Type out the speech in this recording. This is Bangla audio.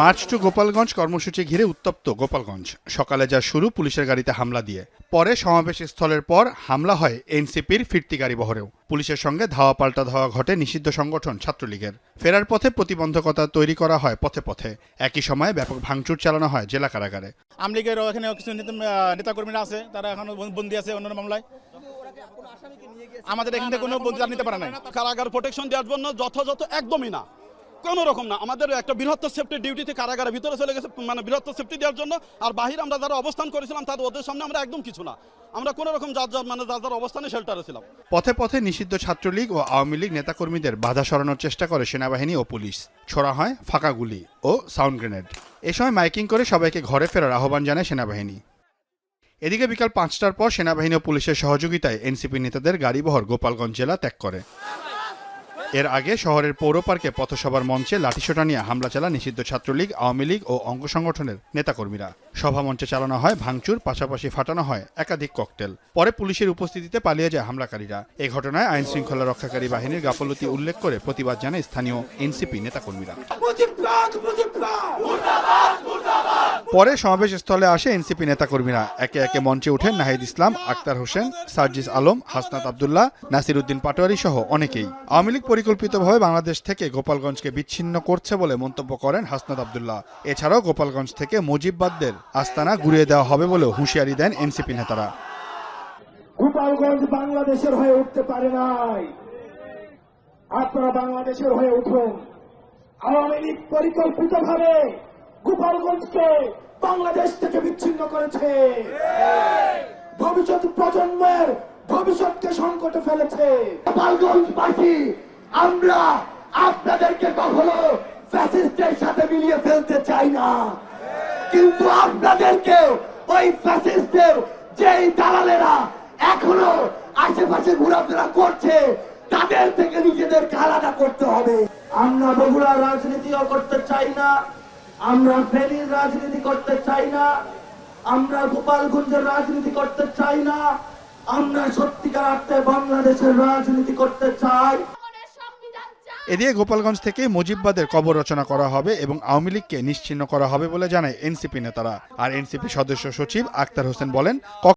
মার্চ টু গোপালগঞ্জ কর্মসূচি ঘিরে উত্তপ্ত গোপালগঞ্জ। সকালে যা শুরু পুলিশের গাড়িতে হামলা দিয়ে। পরে সমাবেশ স্থলের পর হামলা হয় এনসিপির ফিরতি গাড়ি বহরেও। পুলিশের সঙ্গে ধাওয়া পাল্টা ধাওয়া ঘটে নিষিদ্ধ সংগঠন ছাত্রলীগের। ফেরার পথে প্রতিবন্ধকতা তৈরি করা হয় পথে পথে। একই সময়ে ব্যাপক ভাঙচুর চালানো হয় জেলা কারাগারে। আমলিগের এখানে কিছু নেতাকর্মীরা আছে তারা এখনও বন্দী আছে অন্যান্য মামলায়। আমাদের এখান থেকে কোনো বন্দী নিতে পারে নাই। কারাগার প্রোটেকশন দেওয়ার জন্য যথাযথ একদমই না। কোনো রকম না। আমাদের একটা বৃহত্তর সেফটি ডিউটিতে কারাগারের ভিতরে চলে গেছে মানে বৃহত্তর সেফটি দেওয়ার জন্য। আর বাহির আমরা যারা অবস্থান করেছিলাম, তাদের ওদের সামনে আমরা একদম কিছু না। আমরা কোনো রকম যার যার মানে যার যার অবস্থানে শেল্টারে ছিলাম। পথে পথে নিষিদ্ধ ছাত্রলীগ ও আওয়ামী লীগ নেতাকর্মীদের বাধা সরানোর চেষ্টা করে সেনাবাহিনী ও পুলিশ। ছোড়া হয় ফাঁকা গুলি ও সাউন্ড গ্রেনেড। এ সময় মাইকিং করে সবাইকে ঘরে ফেরার আহ্বান জানায় সেনাবাহিনী। এদিকে বিকাল পাঁচটার পর সেনাবাহিনী ও পুলিশের সহযোগিতায় এনসিপি নেতাদের গাড়িবহর গোপালগঞ্জ জেলা ত্যাগ করে। এর আগে শহরের পৌর পার্কে পথসভার মঞ্চে লাঠিসোটা নিয়ে হামলা চালা নিষিদ্ধ ছাত্রলীগ, আওয়ামী লীগ ও অঙ্গ সংগঠনের নেতাকর্মীরা। সভা মঞ্চে চালানো হয় ভাঙচুর পাশাপাশি ফাটানো হয় একাধিক ককটেল। পরে পুলিশের উপস্থিতিতে পালিয়ে যায় হামলাকারীরা। এ ঘটনায় আইন শৃঙ্খলা রক্ষাকারী বাহিনীর গাফলতি উল্লেখ করে প্রতিবাদ জানায় স্থানীয় এনসিপি নেতাকর্মীরা। পরে সমাবেশ স্থলে আসে এনসিপি নেতাকর্মীরা। একে একে মঞ্চে ওঠেন নাহিদ ইসলাম আক্তার হোসেন সার্জিস আলম হাসনাত আবদুল্লাহ নাসির উদ্দিন পাটোয়ারি সহ অনেকেই। আওয়ামী লীগ পরিকল্পিতভাবে বাংলাদেশ থেকে গোপালগঞ্জকে বিচ্ছিন্ন করছে বলে মন্তব্য করেন হাসনাত আবদুল্লাহ। এছাড়াও গোপালগঞ্জ থেকে মুজিববাদদের আস্তানা ঘুরিয়ে দেওয়া হবে বলেও হুঁশিয়ারি দেন এনসিপি নেতারা। গোপালগঞ্জ বাংলাদেশের হয়ে উঠতে পারে নাই। আপনারা বাংলাদেশের হয়ে উঠুন। আওয়ামী লীগ পরিকল্পিত ভাবে গোপালগঞ্জকে বাংলাদেশ থেকে বিচ্ছিন্ন করেছে। ভবিষ্যৎ প্রজন্মের ভবিষ্যৎকে সংকটে ফেলেছে। গোপালগঞ্জবাসী, আমরা আপনাদেরকে কখনো ফ্যাসিস্টের সাথে মিলিয়ে ফেলতে চাই না। কিন্তু আপনাদেরকে ওই ফ্যাসিস্টদের যেই দালালেরা এখনও আশেপাশে ঘোরাফেরা করছে, তাদের থেকে নিজেদেরকে আলাদা করতে হবে। আমরা বগুড়ার রাজনীতিও করতে চাই না, আমরা ফেনীর রাজনীতি করতে চাই না, আমরা গোপালগঞ্জের রাজনীতি করতে চাই না, আমরা সত্যিকার অর্থে বাংলাদেশের রাজনীতি করতে চাই। এদিকে গোপালগঞ্জ থেকে মুজিববাদের কবর রচনা করা হবে এবং আওয়ামী লীগকে নিশ্চিহ্ন করা হবে বলে জানায় এনসিপি নেতারা। আর এনসিপি সদস্য সচিব আক্তার হোসেন বলেন